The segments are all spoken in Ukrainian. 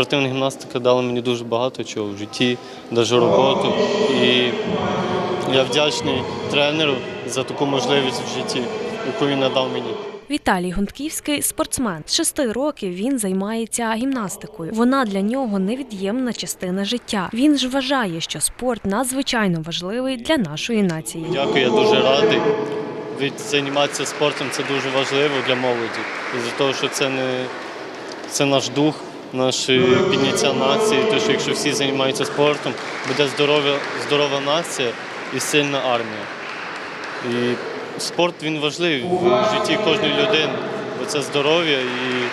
спортивна гімнастика дала мені дуже багато чого в житті, навіть роботу. І я вдячний тренеру за таку можливість в житті, яку він надав мені. Віталій Гунтківський спортсмен. З шести років він займається гімнастикою. Вона для нього невід'ємна частина життя. Він ж вважає, що спорт надзвичайно важливий для нашої нації. Дякую, я дуже радий. Від займатися спортом це дуже важливо для молоді. Із-за того, що це не це наш дух, наше підняття нації. Тому що якщо всі займаються спортом, буде здорова, здорова нація і сильна армія. І спорт він важливий в житті кожної людини, бо це здоров'я і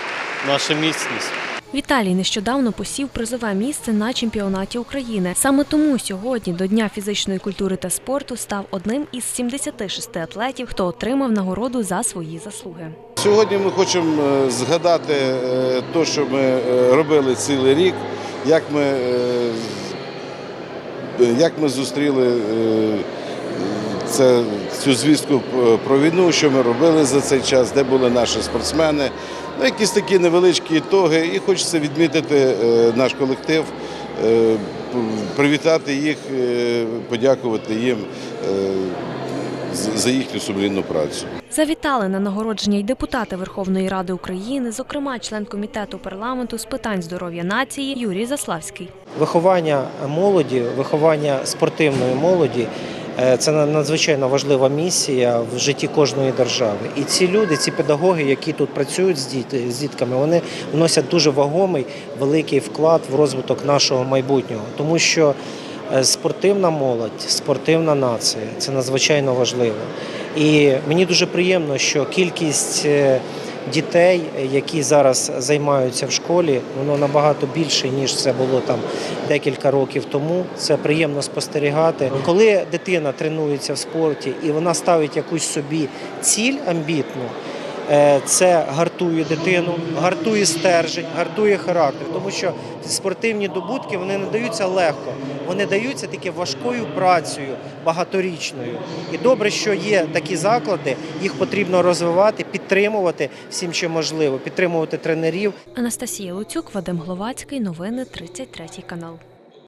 наша міцність. Віталій нещодавно посів призове місце на чемпіонаті України. Саме тому сьогодні до Дня фізичної культури та спорту став одним із 76 атлетів, хто отримав нагороду за свої заслуги. Сьогодні ми хочемо е, згадати е, те, що ми е, робили цілий рік, як ми, як ми зустріли це, цю звістку про війну, що ми робили за цей час, де були наші спортсмени. Ну, якісь такі невеличкі ітоги. І хочеться відмітити наш колектив, привітати їх, подякувати їм за їхню сумлінну працю. Завітали на нагородження й депутати Верховної Ради України, зокрема член комітету парламенту з питань здоров'я нації Юрій Заславський. Виховання молоді, виховання спортивної молоді е, це надзвичайно важлива місія в житті кожної держави. І ці люди, ці педагоги, які тут працюють з, діт- з дітками, вони вносять дуже вагомий великий вклад в розвиток нашого майбутнього, тому що спортивна молодь, спортивна нація це надзвичайно важливо. І мені дуже приємно, що кількість е, дітей, які зараз займаються в школі, воно набагато більше ніж це було там декілька років тому. Це приємно спостерігати. Коли дитина тренується в спорті і вона ставить якусь собі ціль амбітну. Е, Це гартує дитину, гартує стержень, гартує характер, тому що спортивні добутки вони не даються легко, вони даються таки важкою працею, багаторічною. І добре, що є такі заклади, їх потрібно розвивати, підтримувати всім, що можливо, підтримувати тренерів, Анастасія Луцюк, Вадим Гловацький. Новини 33 канал.